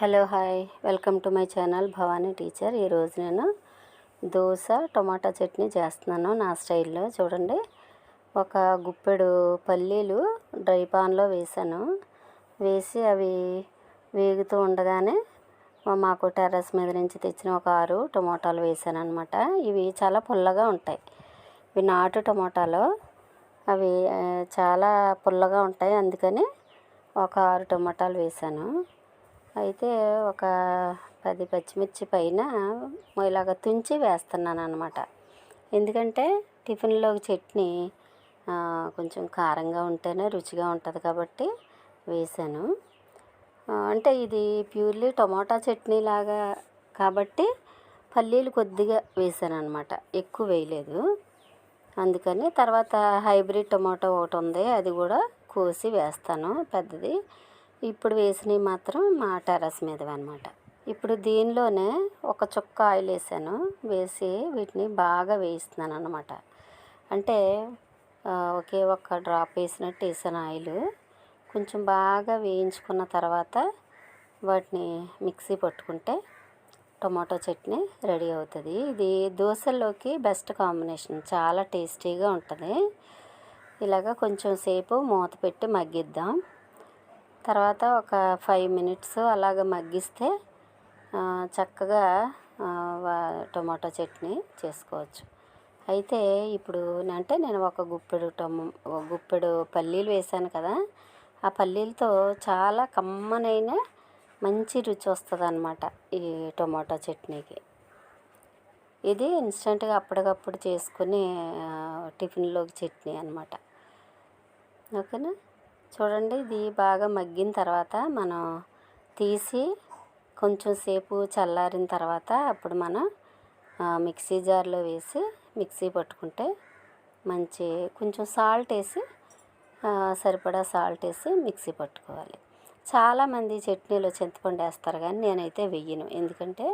Hello hi welcome to my channel Bhavani teacher. ఈరోజు నేను dosa tomato chutney చేస్తున్నాను నా స్టైల్లో. చూడండి ఒక గుప్పెడు పల్లీలు డ్రై పాన్లో వేసాను. వేసి అవి వేగుతూ ఉండగానే మాకు టెర్రస్ మీద నుంచి తెచ్చిన ఒక ఆరు టొమాటోలు వేసాను అనమాట ఇవి చాలా పుల్లగా ఉంటాయి. ఇవి నాటు టమోటాలు. అవి చాలా పుల్లగా ఉంటాయి. అందుకని ఒక ఆరు టొమాటాలు వేసాను. అయితే ఒక పది పచ్చిమిర్చి పైన ఇలాగ తుంచి వేస్తున్నాను అనమాట ఎందుకంటే టిఫిన్లోకి చట్నీ కొంచెం కారంగా ఉంటేనే రుచిగా ఉంటుంది కాబట్టి వేసాను. అంటే ఇది ప్యూర్లీ టొమాటో చట్నీ లాగా కాబట్టి పల్లీలు కొద్దిగా వేసాను అనమాట ఎక్కువ వేయలేదు. అందుకని తర్వాత హైబ్రిడ్ టొమాటో ఒకటి ఉంది అది కూడా కోసి వేస్తాను. పెద్దది ఇప్పుడు వేసినవి మాత్రం మా టెర్రస్ మీదవి అనమాట ఇప్పుడు దీనిలోనే ఒక చుక్క ఆయిల్ వేసాను. వేసి వీటిని బాగా వేయిస్తున్నాను అనమాట అంటే ఒకే ఒక్క డ్రాప్ వేసినట్టు వేసాను ఆయిల్. కొంచెం బాగా వేయించుకున్న తర్వాత వాటిని మిక్సీ పట్టుకుంటే టొమాటో చట్నీ రెడీ అవుతుంది. ఇది దోశల్లోకి బెస్ట్ కాంబినేషన్. చాలా టేస్టీగా ఉంటుంది. ఇలాగ కొంచెం సేపు మూత పెట్టి మగ్గిద్దాం. తర్వాత ఒక ఫైవ్ మినిట్స్ అలాగ మగ్గిస్తే చక్కగా టొమాటో చట్నీ చేసుకోవచ్చు. అయితే ఇప్పుడు అంటే నేను ఒక గుప్పెడు టొమ గుప్పెడు పల్లీలు వేసాను కదా ఆ పల్లీలతో చాలా కమ్మనైన మంచి రుచి వస్తుంది అనమాట ఈ టొమాటో చట్నీకి. ఇది ఇన్స్టెంట్గా అప్పటికప్పుడు చేసుకుని టిఫిన్లోకి చట్నీ అనమాట ఓకేనా? చూడండి ఇది బాగా మగ్గిన తర్వాత మనం తీసి కొంచెం సేపు చల్లారిన తర్వాత అప్పుడు మనం మిక్సీ జార్లో వేసి మిక్సీ పట్టుకుంటే మంచి కొంచెం సాల్ట్ వేసి సరిపడా సాల్ట్ వేసి మిక్సీ పట్టుకోవాలి. చాలామంది చట్నీలో చింతపండు వేస్తారు కానీ నేనైతే వెయ్యను ఎందుకంటే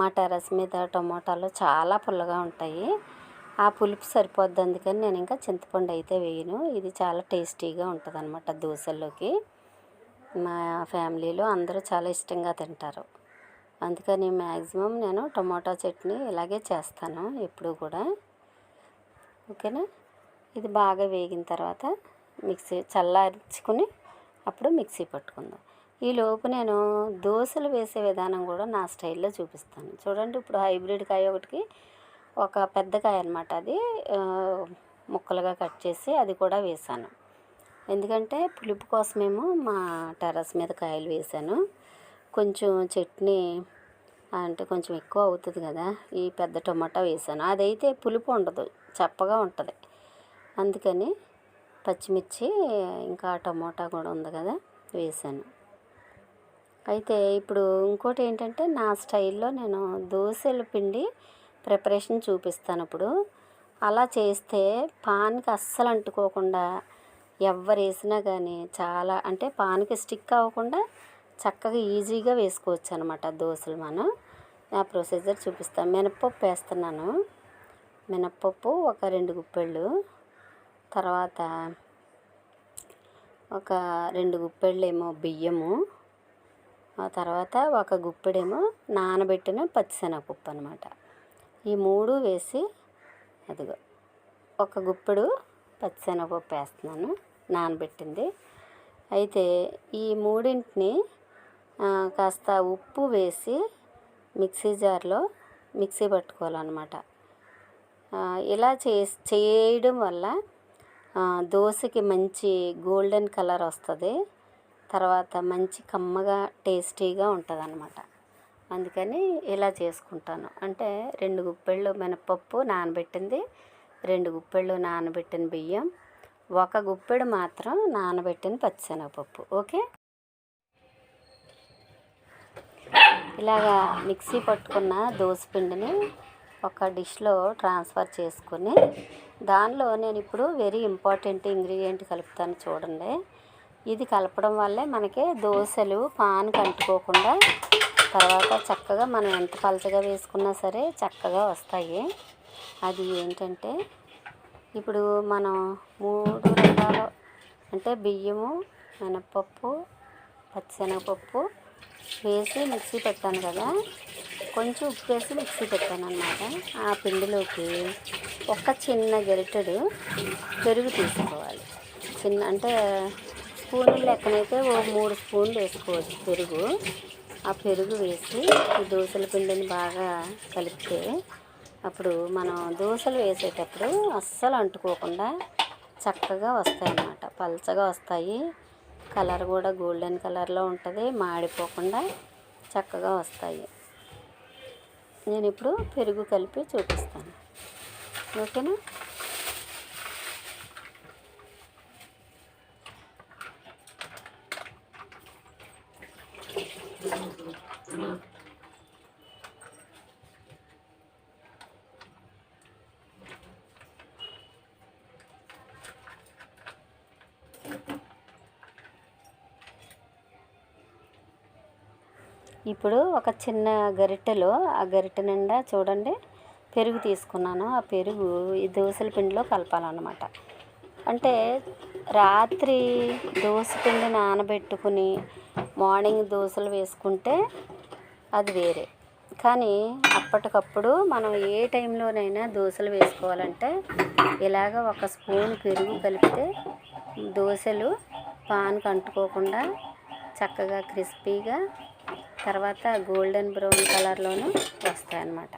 మా టెరస్ మీద టమోటాలు చాలా పుల్లగా ఉంటాయి. ఆ పులుపు సరిపోద్ది అందుకని నేను ఇంకా చింతపండు అయితే వేయను. ఇది చాలా టేస్టీగా ఉంటుంది అనమాట దోశల్లోకి. మా ఫ్యామిలీలో అందరూ చాలా ఇష్టంగా తింటారు. అందుకని మ్యాక్సిమం నేను టొమాటో చట్నీ ఇలాగే చేస్తాను ఎప్పుడు కూడా. ఓకేనా? ఇది బాగా వేగిన తర్వాత మిక్సీ చల్లార్చుకుని అప్పుడు మిక్సీ పట్టుకుందాం. ఈ లోపు నేను దోశలు వేసే విధానం కూడా నా స్టైల్లో చూపిస్తాను. చూడండి ఇప్పుడు హైబ్రిడ్ కాయ ఒకటికి ఒక పెద్ద కాయ అనమాట అది. ముక్కలుగా కట్ చేసి అది కూడా వేసాను. ఎందుకంటే పులుపు కోసమేమో మా టెర్రస్ మీద కాయలు వేసాను. కొంచెం చట్నీ అంటే కొంచెం ఎక్కువ అవుతుంది కదా ఈ పెద్ద టొమాటో వేసాను. అదైతే పులుపు ఉండదు చప్పగా ఉంటుంది. అందుకని పచ్చిమిర్చి ఇంకా టమోటా కూడా ఉంది కదా వేసాను. అయితే ఇప్పుడు ఇంకోటి ఏంటంటే నా స్టైల్లో నేను దోశల పిండి ప్రిపరేషన్ చూపిస్తాను ఇప్పుడు. అలా చేస్తే పాన్కి అస్సలు అంటుకోకుండా ఎవరు వేసినా కానీ చాలా అంటే పాన్కి స్టిక్ అవ్వకుండా చక్కగా ఈజీగా వేసుకోవచ్చు అనమాట దోశలు మనం. ఆ ప్రొసీజర్ చూపిస్తాను. మినప్పప్పు వేస్తున్నాను. మినప్పప్పు ఒక రెండు గుప్పెళ్ళు. తర్వాత ఒక రెండు గుప్పెళ్ళేమో బియ్యము. ఆ తర్వాత ఒక గుప్పెడేమో నానబెట్టిన పచ్చిశనగపప్పు అనమాట ఈ మూడు వేసి అదిగో ఒక గుప్పెడు పచ్చిశనగపప్పు వేస్తున్నాను నానబెట్టింది. అయితే ఈ మూడింటిని కాస్త ఉప్పు వేసి మిక్సీ జార్లో మిక్సీ పట్టుకోవాలన్నమాట. ఇలా చే చేయడం వల్ల దోశకి మంచి గోల్డెన్ కలర్ వస్తుంది. తర్వాత మంచి కమ్మగా టేస్టీగా ఉంటుంది అన్నమాట అందుకని ఇలా చేసుకుంటాను. అంటే రెండు గుప్పెళ్ళు మినపప్పు నానబెట్టింది రెండు గుప్పెళ్ళు నానబెట్టిన బియ్యం ఒక గుప్పెడు మాత్రం నానబెట్టిన పచ్చిశనగపప్పు. ఓకే? ఇలాగా మిక్సీ పట్టుకున్న దోసపిండిని ఒక డిష్లో ట్రాన్స్ఫర్ చేసుకుని దానిలో నేను ఇప్పుడు వెరీ ఇంపార్టెంట్ ఇంగ్రీడియంట్ కలుపుతాను చూడండి. ఇది కలపడం వల్లే మనకి దోశలు పాన్ కంటుకోకుండా తర్వాత చక్కగా మనం ఎంత పలచగా వేసుకున్నా సరే చక్కగా వస్తాయి. అది ఏంటంటే ఇప్పుడు మనం మూడు రకాల అంటే బియ్యము మినపప్పు పచ్చిశనగపప్పు వేసి మిక్సీ పెట్టాను కదా. కొంచెం ఉప్పు వేసి మిక్సీ పెట్టాను అనమాట ఆ పిండిలోకి ఒక చిన్న గరిటెడు పెరుగు తీసుకోవాలి. చిన్న అంటే స్పూన్లు లెక్కనైతే ఓ మూడు స్పూన్లు వేసుకోవచ్చు పెరుగు. ఆ పెరుగు వేసి ఈ దోశల పిండిని బాగా కలిపితే అప్పుడు మనం దోశలు వేసేటప్పుడు అస్సలు అంటుకోకుండా చక్కగా వస్తాయి అన్నమాట పల్చగా వస్తాయి. కలర్ కూడా గోల్డెన్ కలర్లో ఉంటుంది. మాడిపోకుండా చక్కగా వస్తాయి. నేను ఇప్పుడు పెరుగు కలిపి చూపిస్తాను. ఓకేనా? ఇప్పుడు ఒక చిన్న గరిటెలో ఆ గరిటె నిండా చూడండి పెరుగు తీసుకున్నాను. ఆ పెరుగు ఈ దోశల పిండిలో కలపాలన్నమాట. అంటే రాత్రి దోశ పిండి నానబెట్టుకుని మార్నింగ్ దోశలు వేసుకుంటే అది వేరే. కానీ అప్పటికప్పుడు మనం ఏ టైంలోనైనా దోశలు వేసుకోవాలంటే ఇలాగ ఒక స్పూన్ పెరుగు కలిపితే దోశలు పాన్కి అంటుకోకుండా చక్కగా క్రిస్పీగా తర్వాత గోల్డెన్ బ్రౌన్ కలర్లోనూ వస్తాయన్నమాట.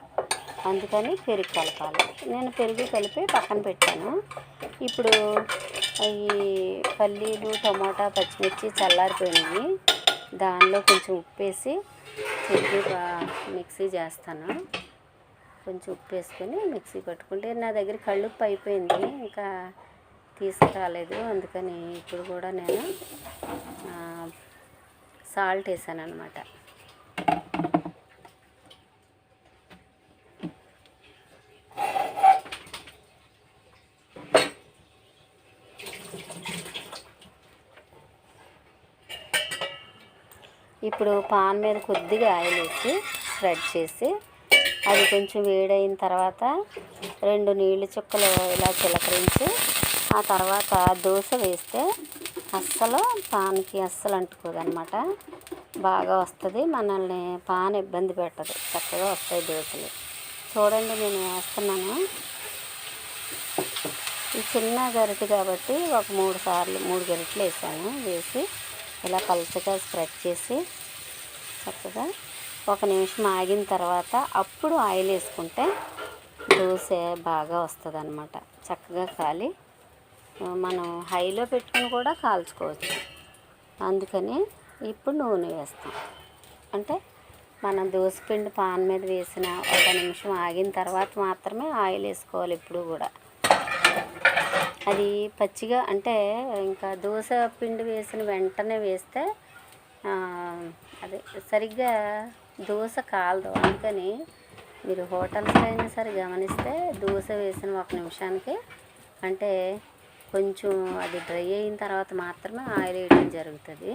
అందుకని పెరుగు కలపాలి. నేను పెరుగు కలిపి పక్కన పెట్టాను. ఇప్పుడు ఈ పల్లీలు టమోటా పచ్చిమిర్చి చల్లారిపోయినాయి. దానిలో కొంచెం ఉప్పు వేసి చట్నీ మిక్సీ చేస్తాను. కొంచెం ఉప్పు వేసుకొని మిక్సీ పట్టుకుంటే నా దగ్గర కళ్ళుప్పు అయిపోయింది. ఇంకా తీసుకురాలేదు. అందుకని ఇప్పుడు కూడా నేను సాల్ట్ వేసాను అనమాట ఇప్పుడు పాన్ మీద కొద్దిగా ఆయిల్ వేసి స్ప్రెడ్ చేసి అది కొంచెం వేడైన తర్వాత రెండు నీళ్ళు చుక్కలు ఇలా చిలకరించి ఆ తర్వాత దోశ వేస్తే అస్సలు పాన్కి అస్సలు అంటుకోదనమాట. బాగా వస్తుంది మనల్ని పాన ఇబ్బంది పెట్టదు. చక్కగా వస్తాయి దోశలు చూడండి నేను వేస్తున్నాను. ఈ చిన్న గరిటె కాబట్టి ఒక మూడు సార్లు మూడు గరిటెలు వేసాను వేసి ఇలా పలుచగా స్ప్రెడ్ చేసి చక్కగా ఒక నిమిషం ఆగిన తర్వాత అప్పుడు ఆయిల్ వేసుకుంటే దోశ బాగా వస్తుంది అనమాట చక్కగా కాలి. మనం హైలో పెట్టుకుని కూడా కాల్చుకోవచ్చు. అందుకని ఇప్పుడు నూనె వేస్తాం. అంటే మనం దోసపిండి పాన్ మీద వేసిన ఒక నిమిషం ఆగిన తర్వాత మాత్రమే ఆయిల్ వేసుకోవాలి ఇప్పుడు కూడా. అది పచ్చిగా అంటే ఇంకా దోశ పిండి వేసిన వెంటనే వేస్తే అదే సరిగ్గా దోశ కాలదు. అందుకని మీరు హోటల్స్లో అయినా సరే గమనిస్తే దోశ వేసిన ఒక నిమిషానికి అంటే కొంచెం అది డ్రై అయిన తర్వాత మాత్రమే ఆయిల్ వేయడం జరుగుతుంది.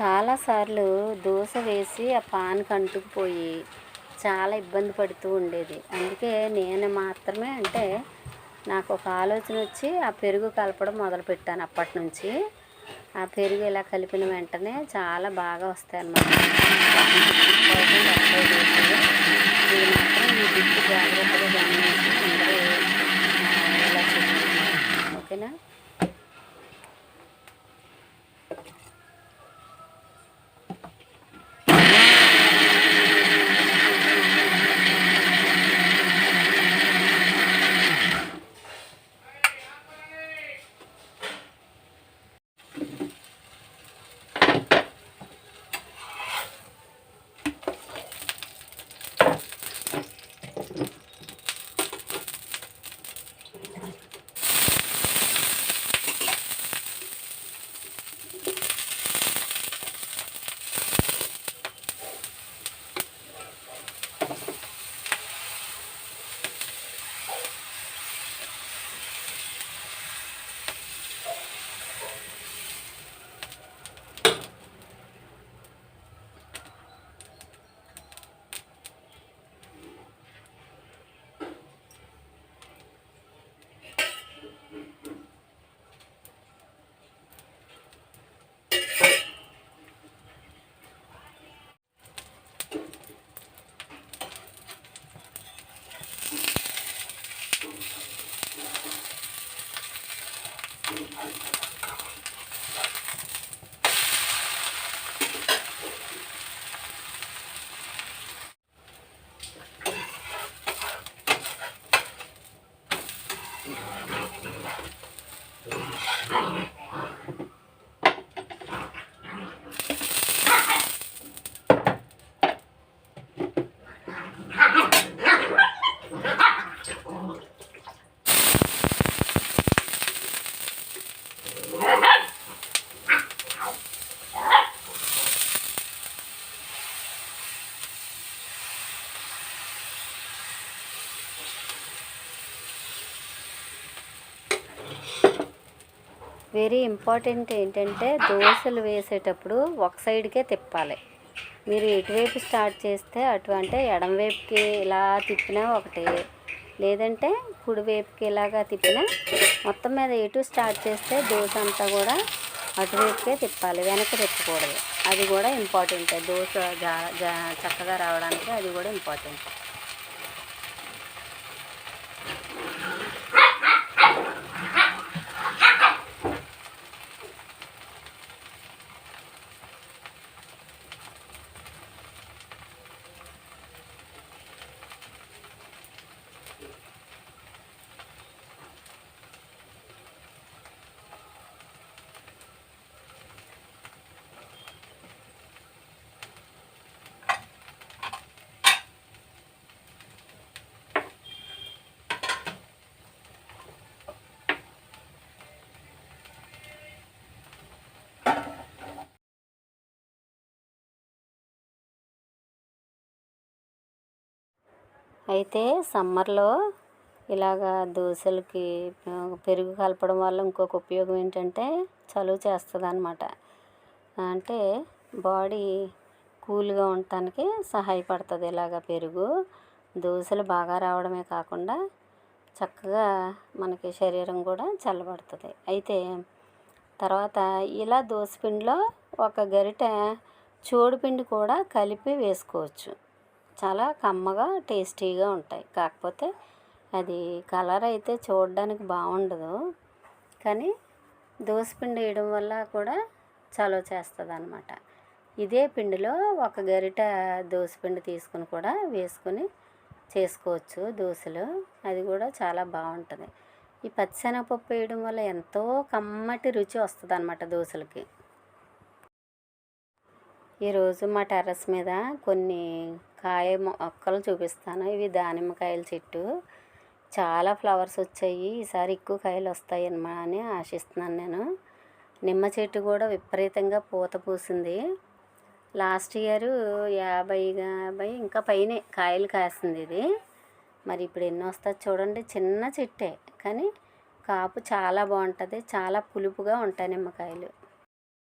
చాలాసార్లు దోశ వేసి ఆ పాన్కి అంటుకుపోయి చాలా ఇబ్బంది పడుతూ ఉండేది. అందుకే నేను మాత్రమే అంటే నాకు ఒక ఆలోచన వచ్చి ఆ పెరుగు కలపడం మొదలుపెట్టాను అప్పటి నుంచి. ఆ పెరుగు ఇలా కలిపిన వెంటనే చాలా బాగా వస్తాయి అన్నమాట. ఇది మాత్రం ఈ దిక్కు జాగ్రత్తగా వెరీ ఇంపార్టెంట్ ఏంటంటే దోశలు వేసేటప్పుడు ఒక సైడ్కే తిప్పాలి. మీరు ఎటువైపు స్టార్ట్ చేస్తే అటు అంటే ఎడంవైపుకి ఇలా తిప్పినా ఒకటి లేదంటే కుడివైపుకి ఇలాగా తిప్పినా మొత్తం మీద ఎటు స్టార్ట్ చేస్తే దోశ అంతా కూడా అటువైపుకే తిప్పాలి వెనక్కి తిప్పకూడదు. అది కూడా ఇంపార్టెంట్. దోశ జా జా చక్కగా రావడానికి అది కూడా ఇంపార్టెంట్. అయితే సమ్మర్లో ఇలాగా దోశలకి పెరుగు కలపడం వల్ల ఇంకొక ఉపయోగం ఏంటంటే చలువ చేస్తుంది అనమాట అంటే బాడీ కూల్గా ఉండటానికి సహాయపడుతుంది ఇలాగ పెరుగు. దోశలు బాగా రావడమే కాకుండా చక్కగా మనకి శరీరం కూడా చల్లబడుతుంది. అయితే తర్వాత ఇలా దోసపిండిలో ఒక గరిటె చోడుపిండి కూడా కలిపి వేసుకోవచ్చు. చాలా కమ్మగా టేస్టీగా ఉంటాయి. కాకపోతే అది కలర్ అయితే చూడడానికి బాగుండదు. కానీ దోసపిండి వేయడం వల్ల కూడా చలో చేస్తుంది అనమాట ఇదే పిండిలో ఒక గరిట దోసపిండి తీసుకుని కూడా వేసుకొని చేసుకోవచ్చు దోశలు. అది కూడా చాలా బాగుంటుంది. ఈ పచ్చిశనగపప్పు వేయడం వల్ల ఎంతో కమ్మటి రుచి వస్తుంది అనమాట దోశలకి. ఈరోజు మా టెర్రస్ మీద కొన్ని కాయ మొక్కలు చూపిస్తాను. ఇవి దానిమ్మకాయల చెట్టు. చాలా ఫ్లవర్స్ వచ్చాయి. ఈసారి ఎక్కువ కాయలు వస్తాయి అని ఆశిస్తున్నాను నేను. నిమ్మ చెట్టు కూడా విపరీతంగా పూత పూసింది. లాస్ట్ ఇయర్ యాభై యాభై ఇంకా పైనే కాయలు కాసింది ఇది. మరి ఇప్పుడు ఎన్ని వస్తుంది చూడండి. చిన్న చెట్టే. కానీ కాపు చాలా బాగుంటుంది. చాలా పులుపుగా ఉంటాయి నిమ్మకాయలు.